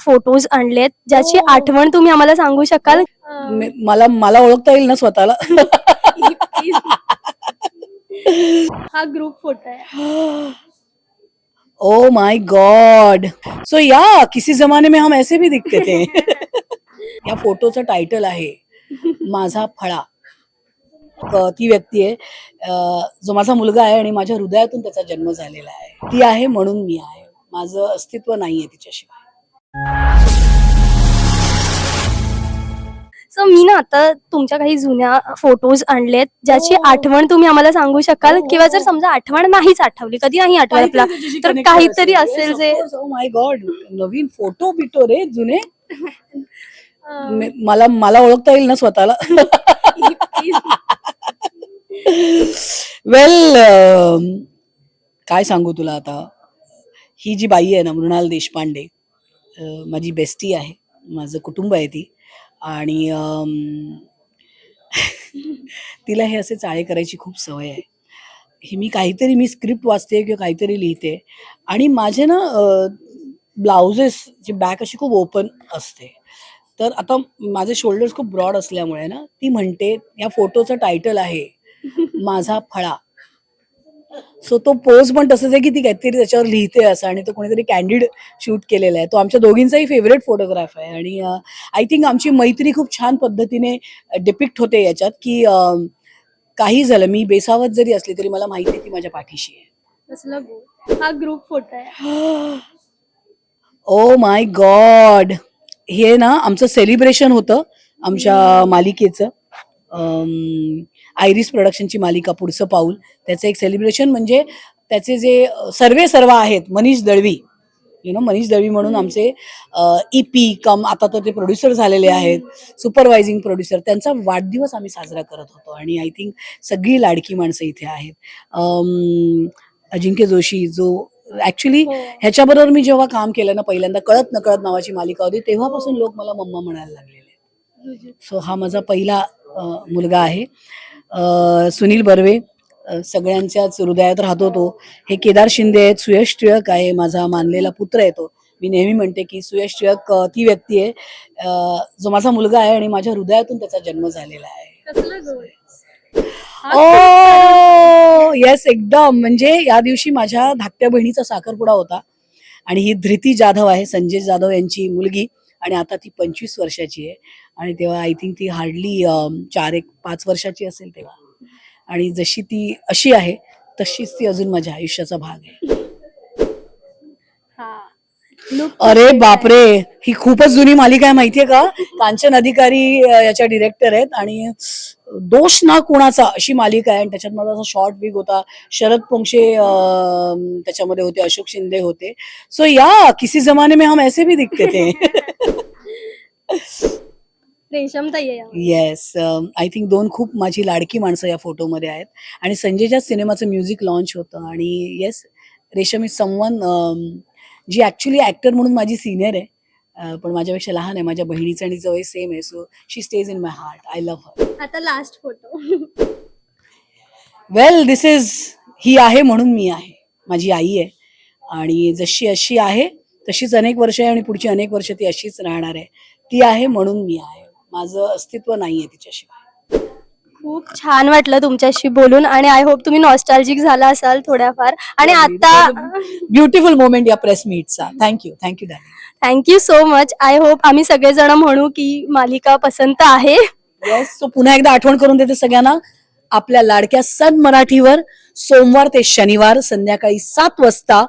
Photos आणलेत ज्याची हो. आठवण तुम्ही आम्हाला सांगू शकाल? मी- मला मला ओळखता येईल ना स्वतःला? हा ग्रुप फोटो आहे. ओ माय गॉड सो या किसी जमाने में हम ऐसे भी दिखते थे. या फोटोचं टायटल आहे माझा फळा. क- ती व्यक्ती आहे. अं, जो माझा मुलगा आहे आणि माझ्या हृदयातून त्याचा जन्म झालेला आहे. ती आहे म्हणून मी आहे. माझं अस्तित्व नाहीये तिच्याशिवाय. सो मी ना आता तुमच्या काही जुन्या फोटोज आणलेत ज्याची हो. आठवण तुम्ही आम्हाला सांगू शकाल? हो, किंवा जर हो. समजा आठवण नाहीच आठवली कधी नाही आठवत आपला तर काहीतरी असेल जे माय गॉड नवीन फोटो बिटो रे जुने. मला मला ओळखता येईल ना स्वतःला? वेल काय सांगू तुला आता? ही जी बाई आहे ना मृणाल देशपांडे माझी बेस्टी आहे. माझं कुटुंब आहे ती. आणि तिला हे असे चाळे करायची खूप सवय आहे. ही मी काहीतरी मी स्क्रिप्ट वाचते किंवा काहीतरी लिहिते आणि माझे ना ब्लाउजेस जी बॅक अशी खूप ओपन असते. तर आता माझे शोल्डर्स खूप ब्रॉड असल्यामुळे ना ती म्हणते या फोटोचं टायटल आहे माझा फळा. सो तो पोज पण तसंच आहे की ती काहीतरी त्याच्यावर लिहिते असं आणि तो कोणीतरी कॅन्डिड शूट केलेला आहे. तो आमच्या दोघींचाही फेवरेट फोटोग्राफ आहे आणि आय थिंक आमची मैत्री खूप छान पद्धतीने डिपिक्ट होते याच्यात की काही झालं. मी बेसावत जरी असली तरी मला माहिती आहे ती माझ्या पाठीशी आहे. हा ग्रुप फोटो आहे. ओ माय गॉड हे ना आमचं सेलिब्रेशन होतं आमच्या मालिकेचं. आयरिस प्रोडक्शनची मालिका पुढचं पाऊल. त्याचं एक सेलिब्रेशन म्हणजे त्याचे जे सर्वे सर्व आहेत मनीष दळवी. यु नो मनीष दळवी म्हणून आमचे ई पी कम आता तर ते प्रोड्युसर झालेले आहेत सुपरवायझिंग प्रोड्युसर त्यांचा वाढदिवस आम्ही साजरा करत होतो आणि आय थिंक सगळी लाडकी माणसं इथे आहेत. अजिंक्य जोशी जो ऍक्च्युली हो. ह्याच्याबरोबर मी जेव्हा काम केलं ना पहिल्यांदा कळत नकळत नावाची मालिका होती तेव्हापासून लोक मला मम्मा म्हणायला लागलेले सो हा माझा पहिला मुलगा आहे. सुनील बर्वे सगळ्यांच्याच हृदयात राहतो तो. हे केदार शिंदे आहेत सुयश टिळक आहे माझा मानलेला पुत्र आहे तो. मी नेहमी म्हणते की सुयश टिळक ती व्यक्ती आहे जो माझा मुलगा आहे आणि माझ्या हृदयातून त्याचा जन्म झालेला आहे. ओ! येस एकदम. म्हणजे या दिवशी माझ्या धाकट्या बहिणीचा साखरपुडा होता. आणि ही धृती जाधव आहे संजय जाधव यांची मुलगी. आणि आता ती पंचवीस वर्षाची आहे. आणि तेव्हा आय थिंक ती हार्डली चार एक पाच वर्षाची असेल तेव्हा. आणि जशी ती अशी आहे तशीच ती अजून माझ्या आयुष्याचा भाग आहे. अरे बापरे! ही खूपच जुनी मालिका आहे माहितीये का? कांचन अधिकारी याच्या डिरेक्टर आहेत आणि दोष ना कुणाचा अशी मालिका आहे. आणि त्याच्यात माझा असा शॉर्ट विग होता. शरद पोंक्षे त्याच्यामध्ये होते अशोक शिंदे होते. सो या किसी जमाने में हम ऐसे भी दिखते थे. रेशम ताई आहे. येस आय थिंक दोन खूप माझी लाडकी माणसं या फोटोमध्ये आहेत. आणि संजयच्या सिनेमाचं म्युझिक लॉन्च होतं. आणि येस रेशम इज समवन जी ॲक्च्युली ॲक्टर म्हणून माझी सिनियर आहे. अं, पण माझ्यापेक्षा लहान आहे. माझ्या बहिणीचं आणि जवळ सेम आहे. So she stays in my heart I love her आता last photo well this is ही आहे म्हणून मी आहे. माझी आई आहे. आणि जशी अशी आहे तशीच अनेक वर्ष आहे आणि पुढची अनेक वर्ष ती अशीच राहणार आहे. ती आहे म्हणून मी आहे. माझं अस्तित्व नाहीये तिच्याशिवाय. खूप छान वाटलं तुमच्याशी बोलून आणि आय होप तुम्ही नॉस्टॅल्जिक झाला असाल थोड्याफार. आणि आता ब्युटिफुल मोमेंट या press मीटचा thank you thank you thank you so much I hope आम्ही सगळेजण म्हणू की मालिका पसंत आहे. येस सो पुन्हा एकदा आठवण करून देते सगळ्यांना. आपल्या लाडक्या सन मराठीवर सोमवार ते शनिवार संध्याकाळी सात वाजता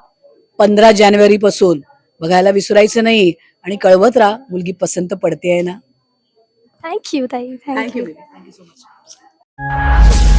पंधरा जानेवारी पासून बघायला विसरायचं नाही. आणि कळवत राहा मुलगी पसंत पडते आहे ना थँक्यू ताई. Thank you thank you thank you so much